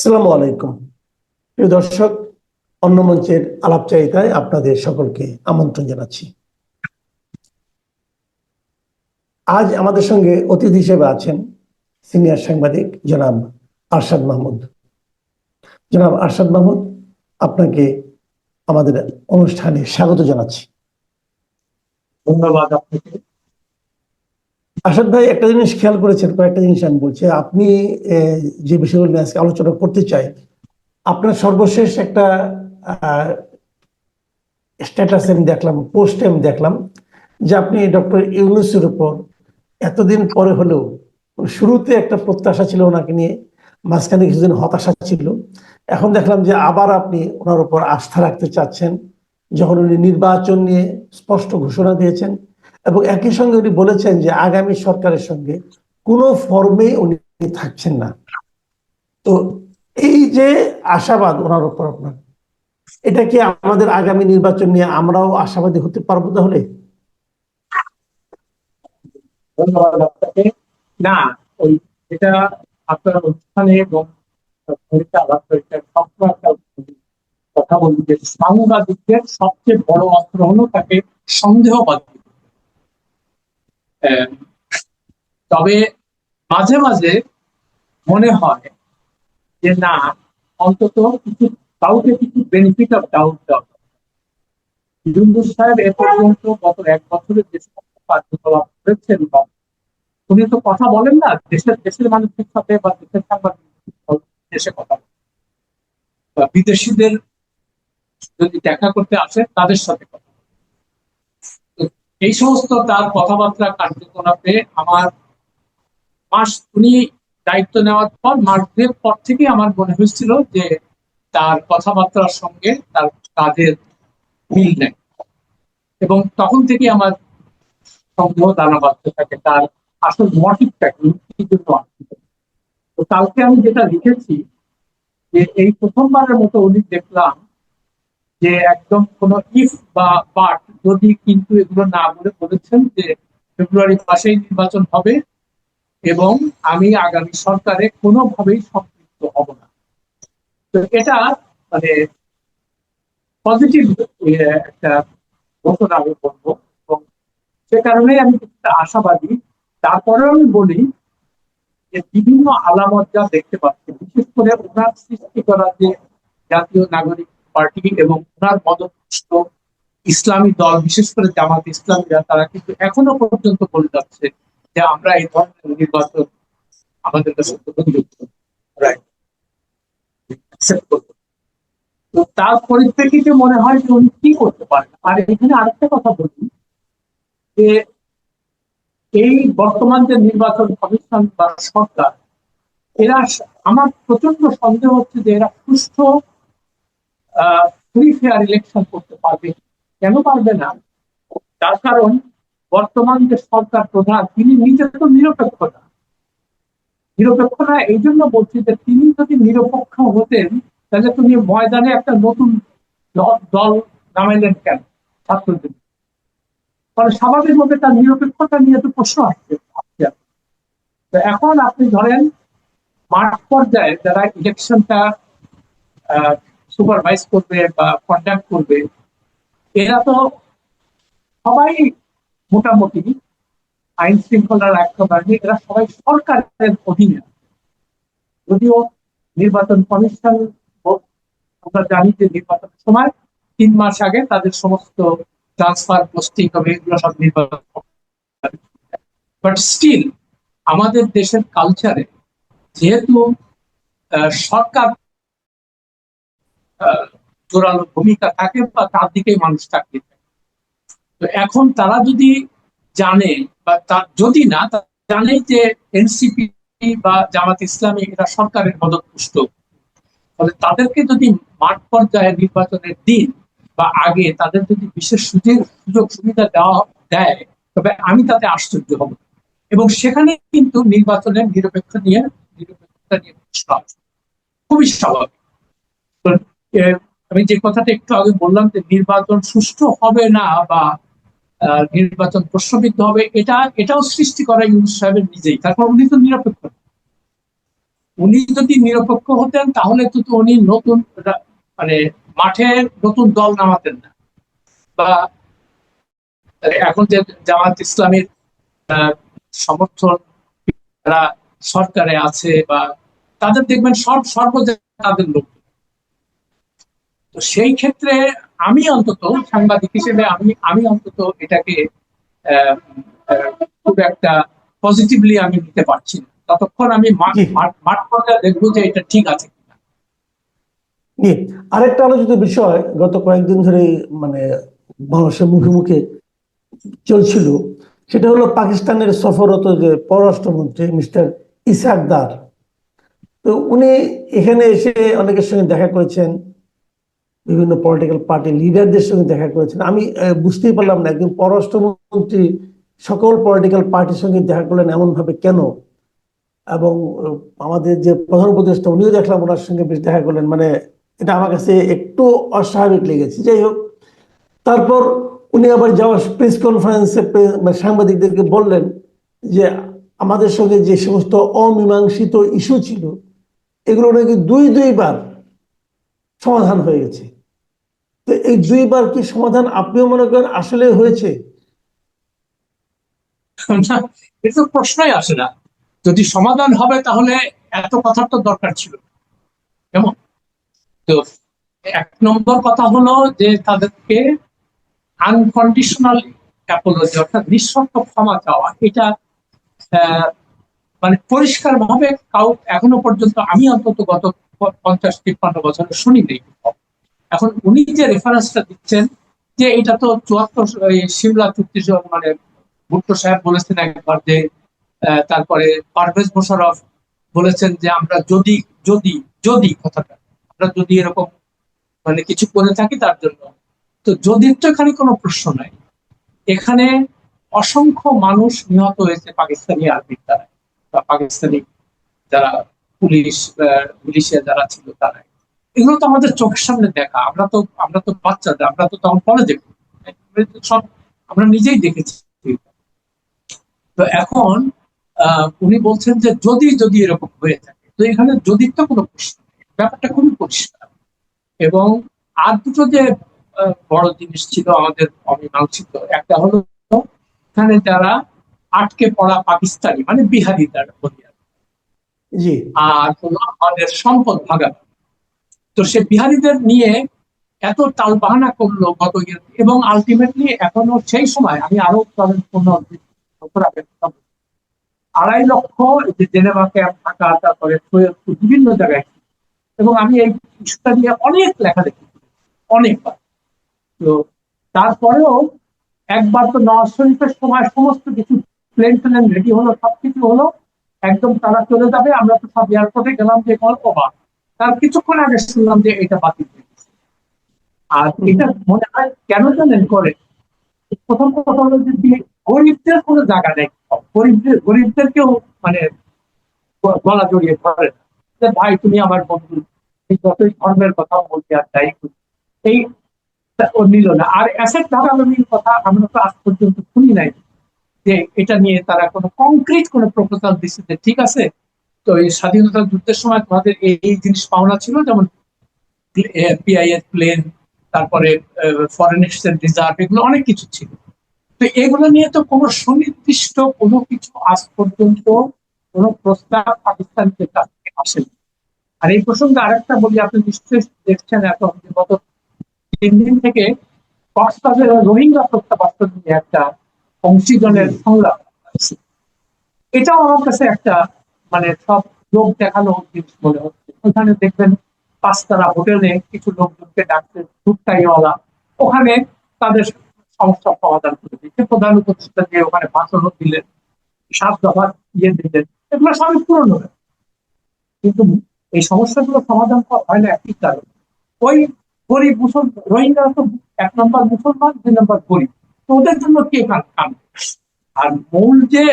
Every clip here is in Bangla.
আসসালামু আলাইকুম। প্রিয় দর্শক, অন্য মঞ্চের আলাপচারিতায় আপনাদের সকলকে আমন্ত্রণ জানাচ্ছি। আজ আমাদের সঙ্গে অতিথি হিসেবে আছেন সিনিয়র সাংবাদিক জনাব আরশাদ মাহমুদ। জনাব আরশাদ মাহমুদ, আপনাকে আমাদের অনুষ্ঠানে স্বাগত জানাচ্ছি। ধন্যবাদ আপনাকে। আসাদ ভাই, একটা জিনিস খেয়াল করেছেন, কয়েকটা জিনিস আমি বলছি। আপনি যে বিষয়গুলো নিয়ে আজকে আলোচনা করতে চাই, আপনার সর্বশেষ একটা স্ট্যাটাস আমি দেখলাম পোস্টে আমি দেখলাম, যে আপনি ডক্টর ইউনুসের উপর এতদিন পরে হলেও শুরুতে একটা প্রত্যাশা ছিল ওনাকে নিয়ে, মাঝখানে কিছুদিন হতাশা ছিল। এখন দেখলাম যে আবার আপনি ওনার উপর আস্থা রাখতে চাচ্ছেন, যখন উনি নির্বাচন নিয়ে স্পষ্ট ঘোষণা দিয়েছেন। এবং একই সঙ্গে উনি বলেছেন যে আগামী সরকারের সঙ্গে কোনো ফর্মে উনি থাকছেন না। তো এই যে আশাবাদ ওনার উপর আপনার, এটা কি আমাদের আগামী নির্বাচন নিয়ে আমরাও আশাবাদী হতে পারব তাহলে? না, ওই এটা আপনার অনুষ্ঠানে এবং কথা বলি যে সাংবাদিকদের সবচেয়ে বড় অস্ত্র হলো তাকে সন্দেহবাদী তবে মাঝে মাঝে মনে হয় যে না, অন্তত কিছু, কাউকে কিছু বেনিফিট অফ ডাউট দেওয়া ইউনুস সাহেব এ পর্যন্ত গত এক বছরের যে সমস্ত কার্যকলাপ করেছেন উনি তো কথা বলেন না, দেশের দেশের মানুষের সাথে বা দেশের দেশে কথা বলেন। বিদেশিদের যদি দেখা করতে আসে তাদের সাথে কথা এই সমস্ত তার কথাবার্তা, কার্যকলাপে আমার মাস উনি দায়িত্ব নেওয়ার পর, মাস দুয়েক পর থেকে আমার মনে হয়েছিল যে তার কথাবার্তার সঙ্গে তার কাজের মিল নেই এবং তখন থেকে আমার সন্দেহ দানা বাঁধতে থাকে, তার আসল মোটিভটা কি জন্য। তো কালকে আমি যেটা লিখেছি, যে এই প্রথমবারের মতো উনি দেখলাম যে একদম কোনো ইফ বা বাট যদি কিন্তু এগুলো না বলে বলেছেন যে ফেব্রুয়ারি মাসেই নির্বাচন হবে এবং আমি আগামী সরকারে কোনোভাবেই সম্পৃক্ত হব না। তো এটা মানে পজিটিভ একটা ঘটনা আমি বলব এবং সে কারণে আমি কিছুটা আশাবাদী। তারপরেও আমি বলি যে বিভিন্ন আলামত যা দেখতে পাচ্ছি, বিশেষ করে ওনার সৃষ্টি করা যে জাতীয় নাগরিক পার্টি এবং ওনার মদপুষ্ট ইসলামী দল, বিশেষ করে জামাত ইসলামীরা, তারা কিন্তু এখনও পর্যন্ত বলে যাচ্ছে যে আমরা এই ধরনের নির্বাচন আমাদের কাছে গ্রহণযোগ্য. তো তার পরিপ্রেক্ষিতে মনে হয় যে উনি কি করতে পারেন? আর এখানে আরেকটা কথা বলি, যে এই বর্তমান যে নির্বাচন কমিশন বা সরকার, এরা আমার প্রচণ্ড সন্দেহ হচ্ছে যে এরা সুষ্ঠু ফ্রি ফেয়ার ইলেকশন করতে পারবে। কেন পারবে না? তার কারণ, বর্তমান যে সরকার প্রধান, তিনি নিজে তো নিরপেক্ষ না। নিরপেক্ষ না এই জন্য বলছি যে তিনি যদি নিরপেক্ষ হতেন, তাহলে তুমি ময়দানে একটা নতুন দল নামাইলেন কেন ছাত্রদের? ফলে স্বাভাবিকভাবে তার নিরপেক্ষতা নিয়ে তো প্রশ্ন আসছে। তো এখন আপনি ধরেন, মাঠ পর্যায়ে যারা ইলেকশনটা সুপারভাইজ করবে বা কন্ট্যাক্ট করবে, এরা তো সবাই মোটামুটি আইন শৃঙ্খলা রক্ষা বাহিনী, এরা সবাই সরকারের অধীনে। যদিও নির্বাচন কমিশন আমরা জানি যে নির্বাচনের সময় তিন মাস আগে তাদের সমস্ত ট্রান্সফার পোস্টিং হবে এগুলো সব নির্বাচন বাট স্টিল আমাদের দেশের কালচারে যেহেতু সরকার জোরালো ভূমিকা থাকে বা তার দিকেই মানুষ তাকিয়ে থাকে তো এখন তারা যদি জানে বা তার যদি না জানে যে এনসিপি বা জামাত ইসলামী এরা সরকারের মদতপুষ্ট। ফলে তাদেরকে যদি মাঠ পর্যায়ে নির্বাচনের দিন বা আগে তাদের যদি বিশেষ সুযোগ সুযোগ সুবিধা দেওয়া দেয়, তবে আমি তাতে আশ্চর্য হব। এবং সেখানে কিন্তু নির্বাচনের নিরপেক্ষ নিয়ে, নিরপেক্ষতা নিয়ে খুবই স্বাভাবিক। আমি যে কথাটা একটু আগে বললাম যে নির্বাচন সুষ্ঠু হবে না বা নির্বাচন প্রশ্নবিদ্ধ হবে, এটা, এটাও সৃষ্টি করা ইউনুস সাহেবের নিজেই। তারপর উনি তো নিরপেক্ষ। উনি যদি নিরপেক্ষ হতেন, তাহলে তো উনি নতুন মানে মাঠে নতুন দল নামাতেন না। বা, এখন যে জামাত ইসলামের সমর্থন সরকারে আছে বা, তাদের দেখবেন সব সর্ব তাদের লোক। তো সেই ক্ষেত্রে আমি অন্তত সাংবাদিক হিসেবে আমি আমি অন্তত এটাকে খুব একটা পজিটিভলি আমি নিতে পারছি না। ততক্ষণ আমি মাঠ পর্যায়ে দেখব যে এটা ঠিক আছে আরেকটা আলোচিত বিষয় গত কয়েকদিন ধরে মানে মানুষের মুখে মুখে চলছিল সেটা হলো পাকিস্তানের সফররত যে পররাষ্ট্রমন্ত্রী মিস্টার ইসাক দার তো উনি এখানে এসে অনেকের সঙ্গে দেখা করেছেন বিভিন্ন পলিটিক্যাল পার্টি লিডারদের সঙ্গে দেখা করেছেন। আমি বুঝতেই পারলাম না, একজন পররাষ্ট্রমন্ত্রী সকল পলিটিক্যাল পার্টির সঙ্গে দেখা করলেন এমন ভাবে কেন? এবং আমাদের যে প্রধান উপদেষ্টা উনিও দেখলাম ওনার সঙ্গে বেশ দেখা করলেন। মানে এটা আমার কাছে একটু অস্বাভাবিক লেগেছে। যাই হোক, তারপর উনি আবার যাওয়ার প্রেস কনফারেন্সে মানে সাংবাদিকদেরকে বললেন যে, আমাদের সঙ্গে যে সমস্ত অমীমাংসিত ইস্যু ছিল, এগুলো নাকি দুই দুইবার সমাধান হয়ে গেছে। তো এই দুইবার কি সমাধান আপনিও মনে করেন আসলে হয়েছে? এটা তো প্রশ্নই আসে না। যদি সমাধান হবে তাহলে এত কথার তো দরকার ছিল। কেমন? তো এক নম্বর কথা হলো যে তাদেরকে আনকন্ডিশনাল অ্যাপোলজি অর্থাৎ নিঃশর্ত ক্ষমা চাওয়া, এটা মানে পরিষ্কার ভাবে কাউ এখনও পর্যন্ত, আমি অন্তত গত পঞ্চাশ, তিপ্পান্ন বছরে শুনিনি এখন উনি যে রেফারেন্সটা দিচ্ছেন, যে এটা তো চুয়াত্তর সিমলা চুক্তি মানে ভুট্টো সাহেব বলেছেন একবার যে তারপরে পারভেজ মোশারফ বলেছেন যে আমরা যদি যদি যদি কথাটা, আমরা যদি এরকম মানে কিছু করে থাকি তার জন্য। তো যদি তো এখানে কোনো প্রশ্ন নাই। এখানে অসংখ্য মানুষ নিহত হয়েছে পাকিস্তানি আর্মির দ্বারা বা পাকিস্তানি যারা পুলিশ পুলিশে যারা ছিল তারা। এগুলো তো আমাদের চোখের সামনে দেখা। আমরা তো আমরা তো বাচ্চাদের আমরা তো তখন কলেজে সব, আমরা নিজেই দেখেছি। তো এখন উনি বলছেন যে যদি যদি এরকম হয়ে থাকে, তো এখানে যদি তো কোনো প্রশ্ন ব্যাপারটা খুবই পরিষ্কার। এবং আর দুটো যে বড় জিনিস ছিল আমাদের অমীমাংসিত একটা হলো এখানে যারা আটকে পড়া পাকিস্তানি মানে বিহারি তারা বলি আর আমাদের সম্পদ ভাগাভাগি তো সে বিহারীদের নিয়ে এত টাল বাহানা করল গত এবং আলটিমেটলি এখনও সেই সময় আমি আরও আড়াই লক্ষ যে জেনেভা ক্যাম্প থাকা, তারপরে সৈয়দপুর বিভিন্ন জায়গায়। এবং আমি এই ইস্যুটা নিয়ে অনেক লেখালেখি অনেকবার। তো তারপরেও একবার তো নওয়াজ শরীফের সময় সমস্ত কিছু প্লেন প্লেন রেডি হলো, সবকিছু হলো। একদম তারা চলে যাবে, আমরা তো সব এয়ারপোর্টে গেলাম যে গল্প বা তার কিছুক্ষণ আগে শুনলাম যে এটা বাতিল। আর এটা মনে হয় কেন জানেন করে প্রথম কথা হলো যে গরিবদের কোনো জায়গা নেই গরিবদের, গরিবদেরকেও মানে গলা জড়িয়ে ধরে। যে ভাই, তুমি আমার বন্ধু যতই ধর্মের কথা বলতে আর তাই। এই ও নিল না আর অ্যাসেট ভাগাভাগির কথা আমরা তো আজ পর্যন্ত শুনি নাই যে এটা নিয়ে তারা কোনো কংক্রিট কোনো প্রপোজাল দিচ্ছে যে ঠিক আছে, তো এই স্বাধীনতা যুদ্ধের সময় তোমাদের এই জিনিস পাওনা ছিল, যেমন পিআইএস প্লেন তারপরে ফরেন এক্সচেঞ্জ রিজার্ভ এগুলো অনেক কিছু ছিল। তো এগুলো নিয়ে তো কোনো সুনির্দিষ্ট কোনো কিছু আজ পর্যন্ত কোনো প্রস্তাব পাকিস্তানকে কাছ থেকে আসেনি। আর এই প্রসঙ্গে আরেকটা বলি, আপনি নিশ্চয়ই দেখছেন এখন গত তিন দিন থেকে কক্সবাজারের রোহিঙ্গা প্রত্যাবাসন নিয়ে একটা অংশীজনের সংলাপ এটাও আমার কাছে একটা মানে সব লোক দেখানো জিনিস মনে হচ্ছে। ওখানে দেখবেন পাঁচতারা হোটেলে কিছু লোকজনকে ডাকছে দুধটাইওয়ালা ওখানে তাদের সমস্যা সমাধান করে দিচ্ছে প্রধান উপদেষ্টা দিয়ে ওখানে ভাষণও দিলেন, সাত দফা ইয়ে দিলেন, এগুলো সবই পুরনো। কিন্তু এই সমস্যাগুলো সমাধান করা হয় না একটি কারণ। ওই গরিব মুসল রোহিঙ্গারা তো এক নম্বর মুসলমান, দুই নম্বর গরিব। তো ওদের জন্য কে কান আর মূল যে,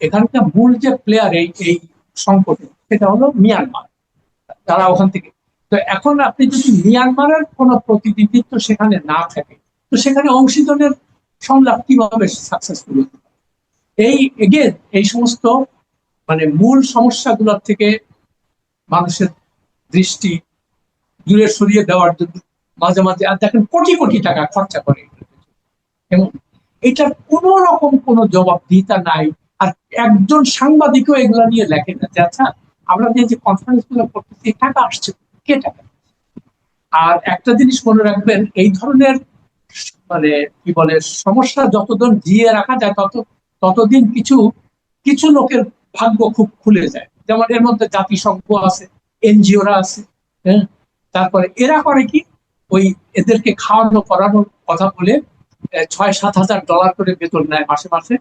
এখানকার মূল যে প্লেয়ার এই এই সংকটে, সেটা হলো মিয়ানমার তারা ওখান থেকে তো এখন আপনি যদি মিয়ানমারের কোনো প্রতিনিধিত্ব সেখানে না থাকে, তো সেখানে অংশীজনের সংলাপ কীভাবে সাকসেসফুল হতে? এই এগেন এই সমস্ত মানে মূল সমস্যাগুলোর থেকে মানুষের দৃষ্টি দূরে সরিয়ে দেওয়ার জন্য মাঝে মাঝে, আর দেখেন কোটি কোটি টাকা খরচা করে। এবং এটার কোন রকম কোন জবাবদিহিতা নাই। আর একজন সাংবাদিকও এগুলা নিয়ে লেখে না। যে আচ্ছা আমরা যে কনফারেন্সগুলো করতেছি টাকা আসছে কে টাকা আর একটা জিনিস মনে রাখবেন, এই ধরনের মানে কি বলে, সমস্যা যতদিন জিয়ে রাখা যায়, তত, ততদিন কিছু কিছু লোকের ভাগ্য খুব খুলে যায়। যেমন এর মধ্যে জাতিসংঘ আছে, এনজিওরা আছে হ্যাঁ? তারপরে এরা করে কি? ওই এদেরকে খাওয়ানো করানোর কথা বলে ছয় সাত হাজার ডলার করে বেতন নেয় মাসে মাসে।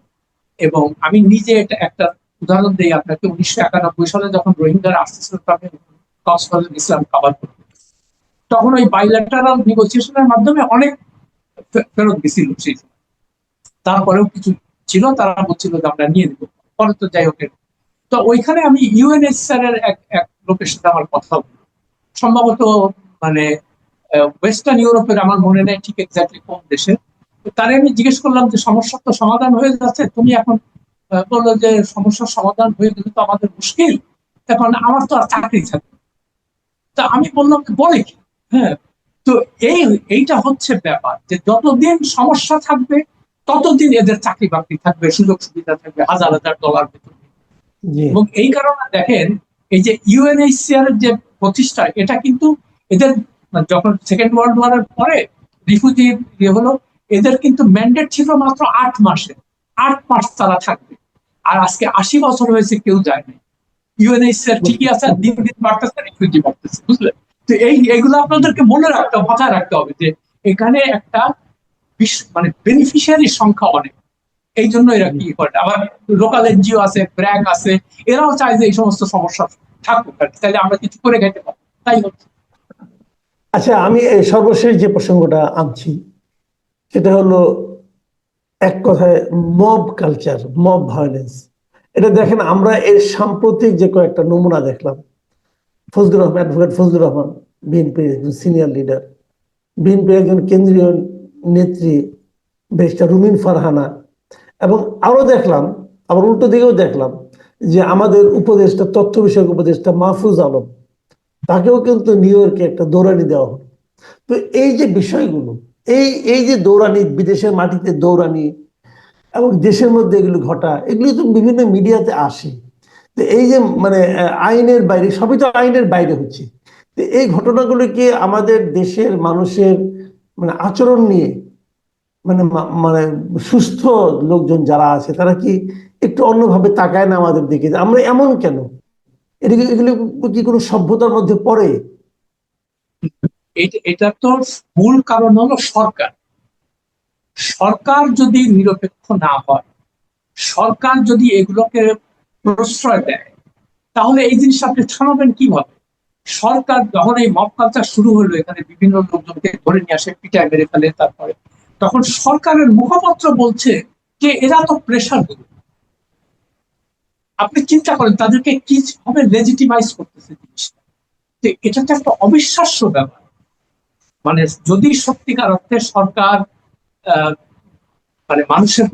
এবং আমি নিজে এটা একটা উদাহরণ দিই আপনাকে, উনিশশো একানব্বই সালে যখন রোহিঙ্গারা আসতেছিল তখন কক্সবাজার ইসলাম কাবার করতে তখন ওই বাইল্যাটারাল নেগোসিয়েশনের মাধ্যমে অনেক ফেরত গেছিল সেই তারপরেও কিছু ছিল, তারা বলছিল যে আমরা নিয়ে নেব। পরে তো যাই হোক। তো ওইখানে আমি ইউএনএসআর এর এক এক লোকের সাথে আমার কথা হলো। সম্ভবত মানে ওয়েস্টার্ন ইউরোপের আমার মনে নেই ঠিক এক্স্যাক্টলি কোন দেশে তো তারে আমি জিজ্ঞেস করলাম যে সমস্যার তো সমাধান হয়ে যাচ্ছে তুমি এখন বলল যে সমস্যার সমাধান হয়ে গেলে তো আমাদের মুশকিল। এখন আমার তো আর চাকরি থাকবে না। তা আমি বললাম বলে কি? হ্যাঁ তো এই এইটা হচ্ছে ব্যাপার যে যতদিন সমস্যা থাকবে ততদিন এদের চাকরি বাকরি থাকবে সুযোগ সুবিধা থাকবে হাজার হাজার ডলার বেতন এবং এই কারণে দেখেন এই যে ইউএনএইচসিআর এর যে প্রতিষ্ঠা এটা কিন্তু এদের যখন সেকেন্ড ওয়ার্ল্ড ওয়ারের পরে রিফিউজি ইয়ে হলো এদের কিন্তু ম্যান্ডেট ছিল মাত্র আট মাসে। আট মাস তারা থাকবে। আর আজকে আশি বছর হয়েছে কেউ যায়নি ইউএনএইচসিআর ঠিকই আছে দিন দিন বাড়তেছে রিফিউজি বাড়তেছে বুঝলে? তো এই এগুলো আপনাদেরকে মনে রাখতে হবে মাথায় রাখতে হবে যে এখানে একটা মানে বেনিফিশিয়ারির সংখ্যা অনেক। এই জন্য এরা কি করে? আবার লোকাল এনজিও আছে ব্র্যাক আছে এরাও চায় যে এই সমস্ত সমস্যা থাকুক। আর কি। তাইলে আমরা কিছু করে খেতে পারি। তাই হচ্ছে। আচ্ছা আমি সর্বশেষ যে প্রসঙ্গটা আনছি সেটা হলো এক কথায় মব কালচার মব ভায়োলেন্স এটা দেখেন, আমরা এর সাম্প্রতিক যে কয়েকটা নমুনা দেখলাম, ফজলুর রহমান অ্যাডভোকেট ফজলুর রহমান বিএনপির একজন সিনিয়র লিডার বিএনপির একজন কেন্দ্রীয় নেত্রী ব্যারিস্টার রুমিন ফারহানা, এবং আরও দেখলাম, আবার উল্টো দিকেও দেখলাম, যে আমাদের উপদেষ্টা, তথ্য বিষয়ক উপদেষ্টা মাহফুজ আলম, তাকেও কিন্তু নিউ ইয়র্কে একটা দৌড়ানি দেওয়া হলো। তো এই যে বিষয়গুলো এই এই যে দৌড়ানি, বিদেশের মাটিতে দৌড়ানি এবং দেশের মধ্যে এগুলো ঘটা, এগুলো তো বিভিন্ন মিডিয়াতে আসে। তো এই যে মানে আইনের বাইরে, সবই তো আইনের বাইরে হচ্ছে। তো এই ঘটনাগুলো কি আমাদের দেশের মানুষের মানে আচরণ নিয়ে মানে মানে সুস্থ লোকজন যারা আছে, তারা কি একটু অন্যভাবে তাকায় না আমাদের দিকে? আমরা এমন কেন? এটা কি- এগুলো কি কোনো সভ্যতার মধ্যে পড়ে? এটা তো মূল কারণ হলো সরকার। সরকার যদি নিরপেক্ষ না হয়, সরকার যদি এগুলোকে প্রশ্রয় দেয়, তাহলে এই জিনিস আপনি থামাবেন কীভাবে? সরকার যখন এই মব কালচার শুরু হলো, এখানে বিভিন্ন লোকজনকে ধরে নিয়ে আসে, পিটায়, মেরে ফেলে, তারপরে তখন সরকারের মুখপাত্র বলছে যে, এরা তো প্রেশার দেবে আপনি চিন্তা করেন, তাদেরকে কি ভাবে লেজিটিমাইজ করতেছে জিনিসটা? এটা তো একটা অবিশ্বাস্য ব্যাপার। মানে যদি সত্যিকার অর্থে সরকার মানে মানুষের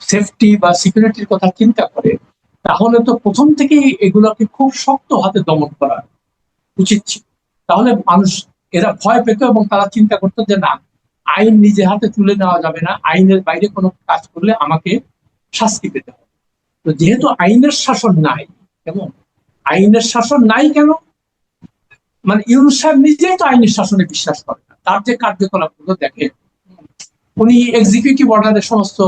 সেফটি বা সিকিউরিটির কথা চিন্তা করে, তাহলে তো প্রথম থেকেই এগুলোকে খুব শক্ত হাতে দমন করা উচিত ছিল। তাহলে মানুষ এরা ভয় পেত এবং তারা চিন্তা করতো যে না, আইন নিজে হাতে তুলে নেওয়া যাবে না, আইনের বাইরে কোনো কাজ করলে আমাকে শাস্তি পেতে হবে। তো যেহেতু আইনের শাসন নাই, কেমন? আইনের শাসন নাই কেন? মানে ইউনুস সাহেব নিজেই তো আইনের শাসনে বিশ্বাস করে না। তার যে কার্যকলাপগুলো দেখে উনি এক্সিকিউটিভ অর্ডারের সমস্ত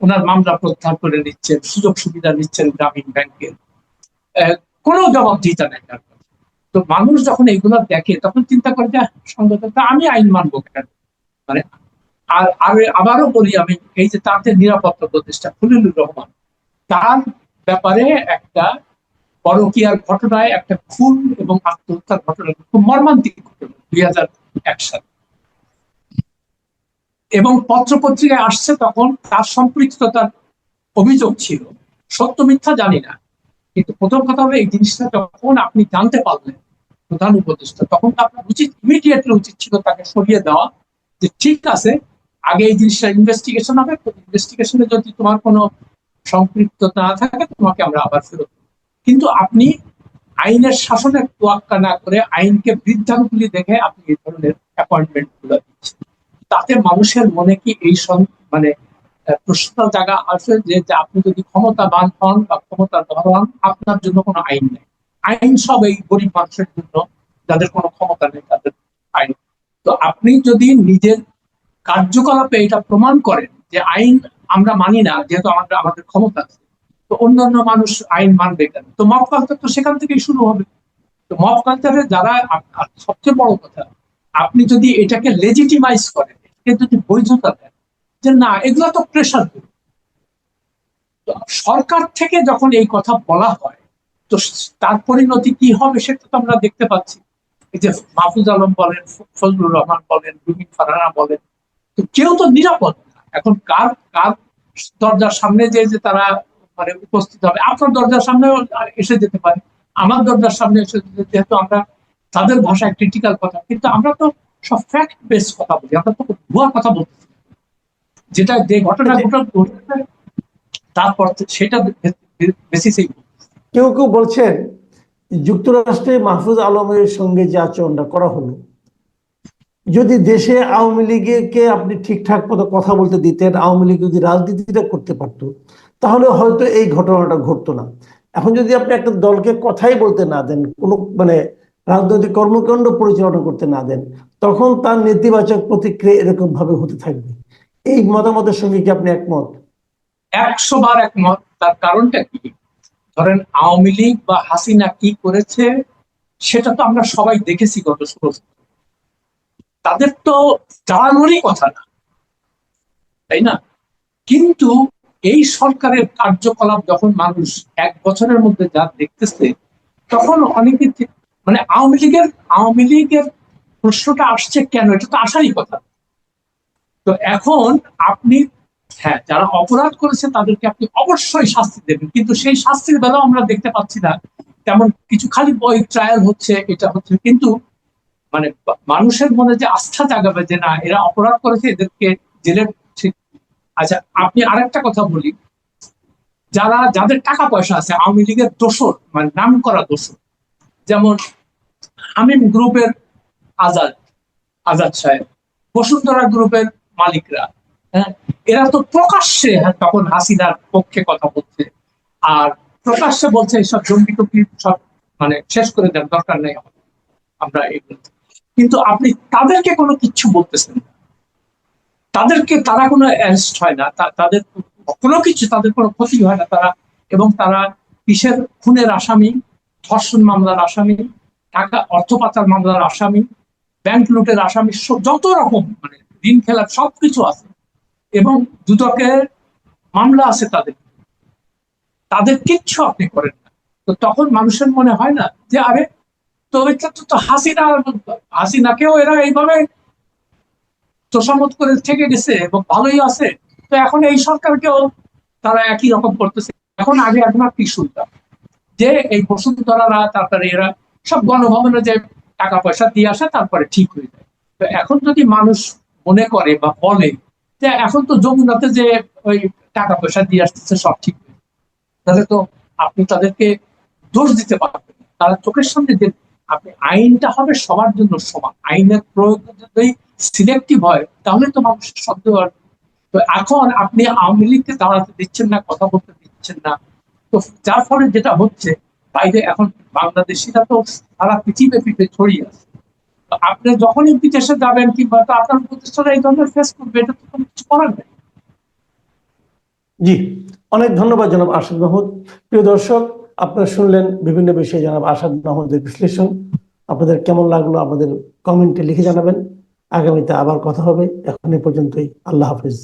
ওনার মামলা প্রত্যাহার করে নিচ্ছেন, সুযোগ সুবিধা নিচ্ছেন গ্রামীণ ব্যাংকের কোনো জবাবদিহিতা নেই তার। তো মানুষ যখন এগুলো দেখে, তখন চিন্তা করে যে সঙ্গত আমি আইন মানবো কেন? মানে আর আর আবারও বলি আমি, এই যে তাদের নিরাপত্তা প্রতিষ্ঠা খলিলুর রহমান, তার ব্যাপারে একটা পরকীয়ার ঘটনায় একটা খুন এবং আত্মহত্যার ঘটনা খুব মর্মান্তিক ঘটনা, দুই হাজার এক সালে। এবং পত্রপত্রিকায় আসছে তখন তার সম্পৃক্ততার অভিযোগ ছিল। সত্য মিথ্যা জানি না। কিন্তু প্রথম কথা হলো এই জিনিসটা যখন আপনি জানতে পারলেন প্রধান উপদেষ্টা, তখন তো আপনার উচিত ইমিডিয়েটলি উচিত ছিল তাকে সরিয়ে দেওয়া যে ঠিক আছে, আগে এই জিনিসটা ইনভেস্টিগেশন হবে। ইনভেস্টিগেশনে যদি তোমার কোনো সম্পৃক্ততা না থাকে, তোমাকে আমরা আবার ফেরত। কিন্তু আপনি আইনের শাসনের তোয়াক্কা না করে আইনকে বৃদ্ধাঙ্গুলি দেখে আপনি এই ধরনের অ্যাপয়েন্টমেন্টগুলো দিচ্ছেন। তাতে মানুষের মনে কি এই মানে প্রশ্ন জায়গা আছে যে আপনি যদি ক্ষমতাবান হন বা ক্ষমতাধর হন আপনার জন্য কোনো আইন নেই। আইন সব এই গরিব মানুষের জন্য, যাদের কোনো ক্ষমতা নেই, তাদের আইন। তো আপনি যদি নিজের কার্যকলাপে এটা প্রমাণ করেন যে আইন আমরা মানি না, যেহেতু আমাদের আমাদের ক্ষমতা আছে তো অন্যান্য মানুষ আইন মানবে কেন? তো মব কালচার তো সেখান থেকেই শুরু হবে। তো মব কালচারে যারা সবচেয়ে বড় কথা, আপনি যদি এটাকে লেজিটিমাইজ করেন, এটাকে যদি বৈধতা দেন, যে না, এগুলো তো প্রেশার তো সরকার থেকে যখন এই কথা বলা হয়, তো তার পরিণতি কি হবে সেটা তো আমরা দেখতে পাচ্ছি। এই যে মাহফুজ আলম বলেন ফজলুর রহমান বলেন, রুমিন ফারহানা বলেন, তো কেউ তো নিরাপদ না। এখন কার কার দরজার সামনে যে যে তারা মানে উপস্থিত হবে। আপনার দরজার সামনেও এসে যেতে পারে। আমার দরজার সামনে এসে যেতে- যেহেতু আমরা তাদের ভাষায় ক্রিটিক্যাল কথা। কিন্তু আমরা তো সব ফ্যাক্ট বেস কথা বলি। আমরা তো ভুয়া কথা বলতেছি। যেটা যে ঘটনা ঘটনা তারপর সেটা বেসিসেই কেউ কেউ বলছেন যুক্তরাষ্ট্রে মাহফুজ আলমের সঙ্গে যে আচরণটা করা হলো যদি দেশে আওয়ামী লীগকে আপনি ঠিকঠাক মতো কথা বলতে দিতেন আওয়ামী লীগ যদি রাজনীতিটা করতে পারতো তাহলে হয়তো এই ঘটনাটা ঘটতো না। এখন যদি আপনি একটা দলকে কথাই বলতে না দেন, কোনো মানে রাজনৈতিক কর্মকাণ্ড পরিচালনা করতে না দেন, তখন তার নেতিবাচক প্রতিক্রিয়া এরকম ভাবে হতে থাকবে। এই মতামতের সঙ্গে কি আপনি একমত? একশো বার একমত। তার কারণটা কি? ধরেন আওয়ামী লীগ বা হাসিনা কি করেছে, সেটা তো আমরা সবাই দেখেছি গত তাদের তো জানানোরই কথা না। তাই না? কিন্তু এই সরকারের কার্যকলাপ যখন মানুষ এক বছরের মধ্যে যা দেখতেছে, তখন অনেকে মানে আওয়ামী লীগের আওয়ামী লীগের প্রশ্নটা আসছে কেন? এটা তো আসারই কথা। তো এখন আপনি হ্যাঁ যারা অপরাধ করেছে তাদেরকে আপনি অবশ্যই শাস্তি দেবেন। কিন্তু সেই শাস্তির বেলাও আমরা দেখতে পাচ্ছি না। তেমন কিছু খালি বই ট্রায়াল হচ্ছে, এটা হচ্ছে। কিন্তু মানে মানুষের মনে যে আস্থা জাগাবে যে না, এরা অপরাধ করেছে, এদেরকে জেলে ঠিক আচ্ছা আপনি আরেকটা কথা বলি। যারা যাদের টাকা পয়সা আছে আওয়ামী লীগের দোষর মানে নাম করা দোষর যেমন হামিম গ্রুপের আজাদ আজাদ সাহেব বসুন্ধরা গ্রুপের মালিকরা হ্যাঁ এরা তো প্রকাশ্যে হ্যাঁ, তখন হাসিনার পক্ষে কথা বলছে আর প্রকাশ্যে বলছে এইসব জঙ্গি টঙ্গি সব মানে শেষ করে দেন দরকার নেই আমরা এগুলো। কিন্তু আপনি তাদেরকে কোনো কিচ্ছু বলতেছেন না। তাদেরকে তারা কোনো অ্যারেস্ট হয় না। তাদের কোনো কিছু, তাদের কোনো ক্ষতি হয় না তারা। এবং তারা কিসের খুনের আসামি, ধর্ষণ মামলার আসামি, টাকা অর্থ পাচার মামলার আসামি ব্যাংক লুটের আসামি যত রকম মানে ঋণ খেলার সবকিছু আছে। এবং দুদকের মামলা আছে তাদের। তাদের কিচ্ছু আপনি করেন না। তো তখন মানুষের মনে হয় না যে, আরে, তো এটা তো হাসিনা হাসিনাকেও এরা এইভাবে তোষামত করে থেকে গেছে এবং ভালোই আছে, তো এখন এই সরকারকেও তারা একই রকম করতেছে এখন আগে কি শুনতাম যে এই বসুন্ধরারা, তারপরে এরা সব গণভবনে যে টাকা পয়সা দিয়ে আসে, তারপরে ঠিক হয়ে যায় তো এখন যদি মানুষ মনে করে বা বলে যে এখন তো যমুনাতে যে ওই টাকা পয়সা দিয়ে আসতেছে, সব ঠিক হয়ে। তাহলে তো আপনি তাদেরকে দোষ দিতে পারবেন। তারা চোখের সামনে যে আপনি আইনটা হবে সবার জন্য সমান আইনের প্রয়োগ যদি সিলেক্টিভ হয়, তাহলে তো মানুষের সন্দেহ আর তো এখন আপনি আওয়ামী লীগকে দাঁড়াতে দিচ্ছেন না, কথা বলতে দিচ্ছেন না। তো যার ফলে যেটা হচ্ছে, বাইরে এখন বাংলাদেশিরা তো সারা পৃথিবী পিঠে ছড়িয়ে আছে। আপনি যখনই বিদেশে যাবেন কিংবা তো আপনার প্রতিষ্ঠানে এই ধরনের ফেস করবে, এটা তো কোনো কিছু করার নেই। জি, অনেক ধন্যবাদ জনাব আসাদ মাহমুদ। প্রিয় দর্শক, আপনারা শুনলেন বিভিন্ন বিষয়ে জনাব আসাদ মাহমুদের বিশ্লেষণ। আপনাদের কেমন লাগল আমাদের কমেন্টে লিখে জানাবেন। আগামীতে আবার কথা হবে। এখন এ পর্যন্তই। আল্লাহ হাফিজ।